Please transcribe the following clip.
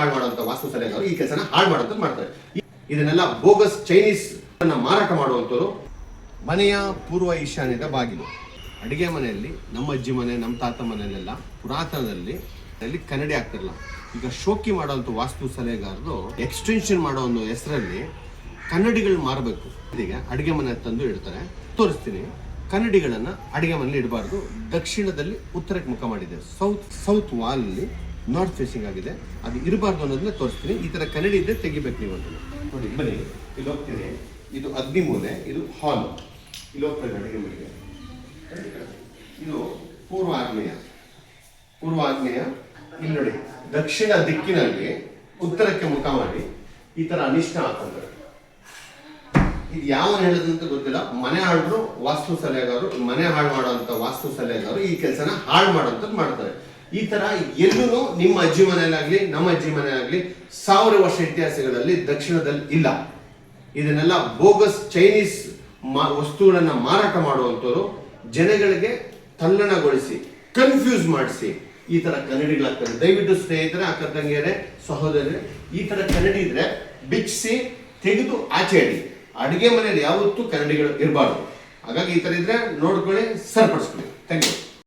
ಹಾಳು ಮಾಡುವಂತ ವಾಸ್ತು ಸಲಹೆಗಾರರು ಈ ಕೆಲಸನ ಹಾಳು ಮಾಡುವಂತ ಮಾಡ್ತಾರೆ. ಇದನ್ನೆಲ್ಲ ಬೋಗಸ್ ಚೈನೀಸ್ ಮಾರಾಟ ಮಾಡುವಂತವರು ಮನೆಯ ಪೂರ್ವ ಈಶಾನ್ಯದ ಬಾಗಿಲು. ಅಡಿಗೆ ಮನೆಯಲ್ಲಿ ನಮ್ಮ ಅಜ್ಜಿ ಮನೆ, ನಮ್ಮ ತಾತ ಮನೆಯಲ್ಲೆಲ್ಲ ಪುರಾತನದಲ್ಲಿ ಅಲ್ಲಿ ಕನ್ನಡಿ ಆಗ್ತಿರಲ್ಲ ಈಗ ಶೋಕಿ ಮಾಡುವಂಥ ವಾಸ್ತು ಸಲಹೆಗಾರರು ಎಕ್ಸ್ಟೆನ್ಷನ್ ಮಾಡೋ ಒಂದು ಹೆಸರಲ್ಲಿ ಕನ್ನಡಿಗಳು ಮಾರಬೇಕು. ಇದೀಗ ಅಡುಗೆ ಮನೆ ತಂದು ಇಡ್ತಾರೆ. ತೋರಿಸ್ತೀನಿ. ಕನ್ನಡಿಗಳನ್ನು ಅಡುಗೆ ಮನೇಲಿ ಇಡಬಾರ್ದು. ದಕ್ಷಿಣದಲ್ಲಿ ಉತ್ತರಕ್ಕೆ ಮುಖ ಮಾಡಿದೆ. ಸೌತ್ ಸೌತ್ ವಾಲ್ ಅಲ್ಲಿ ನಾರ್ತ್ ಫೇಸಿಂಗ್ ಆಗಿದೆ. ಅದು ಇರಬಾರ್ದು ಅನ್ನೋದನ್ನ ತೋರಿಸ್ತೀನಿ. ಈ ತರ ಕನ್ನಡಿ ಇದ್ರೆ ತೆಗಿಬೇಕು ನೀವು ಅದನ್ನು ನೋಡಿ, ಬನ್ನಿ. ಇಲ್ಲಿ ಹೋಗ್ತೀನಿ. ಇದು ಅಗ್ನಿ ಮೂಲೆ ಇದು ಹಾಲ್. ಇಲ್ಲಿ ಹೋಗ್ತಾರೆ ಅಡುಗೆ ಮನೆಗೆ ಇದು ಪೂರ್ವ ಆಗ್ನೇಯ ಪೂರ್ವ ಆಗ್ನೇಯ ಇಲ್ಲಿ ನೋಡಿ. ದಕ್ಷಿಣ ದಿಕ್ಕಿನಲ್ಲಿ ಉತ್ತರಕ್ಕೆ ಮುಖ ಮಾಡಿ. ಈ ತರ ಅನಿಷ್ಟ ಹಾಕೊಂಡ್ರೆ ಇದು ಯಾವ ಹೇಳದಂತ ಗೊತ್ತಿಲ್ಲ. ಮನೆ ಹಾಳು ವಾಸ್ತು ಸಲಹೆಗಾರರು ಮನೆ ಹಾಳು ಮಾಡುವಂತ ವಾಸ್ತು ಸಲಹೆಗಾರರು ಈ ಕೆಲಸನ ಹಾಳು ಮಾಡುವಂತದ್ದು ಮಾಡ್ತಾರೆ. ಈ ತರ ಎಲ್ಲೂ ನಿಮ್ಮ ಅಜ್ಜಿ ಮನೆಯಲ್ಲಾಗ್ಲಿ ನಮ್ಮ ಅಜ್ಜಿ ಮನೆಯಾಗ್ಲಿ ಸಾವಿರ ವರ್ಷ ಇತಿಹಾಸಗಳಲ್ಲಿ ದಕ್ಷಿಣದಲ್ಲಿ ಇಲ್ಲ. ಇದನ್ನೆಲ್ಲ ಬೋಗಸ್ ಚೈನೀಸ್ ವಸ್ತುಗಳನ್ನ ಮಾರಾಟ ಮಾಡುವಂಥವರು ಜನಗಳಿಗೆ ತಲ್ಲಣಗೊಳಿಸಿ ಕನ್ಫ್ಯೂಸ್ ಮಾಡಿಸಿ ಈ ತರ ಕನ್ನಡಿಗಳಾಗ್ತದೆ ದಯವಿಟ್ಟು ಸ್ನೇಹಿತರೆ, ಅಕ್ಕ ತಂಗಿಯರೇ, ಸಹೋದರರೇ, ಈ ತರ ಕನ್ನಡಿ ಇದ್ರೆ ಬಿಚ್ಚಿಸಿ ತೆಗೆದು ಆಚೆ ಇಡಿ ಅಡುಗೆ ಮನೆಯಲ್ಲಿ ಯಾವತ್ತೂ ಕನ್ನಡಿಗಳು ಇರಬಾರ್ದು. ಹಾಗಾಗಿ ಈ ತರ ಇದ್ರೆ ನೋಡ್ಕೊಳ್ಳಿ, ಸರಿಪಡಿಸ್ಕೊಳ್ಳಿ. Thank you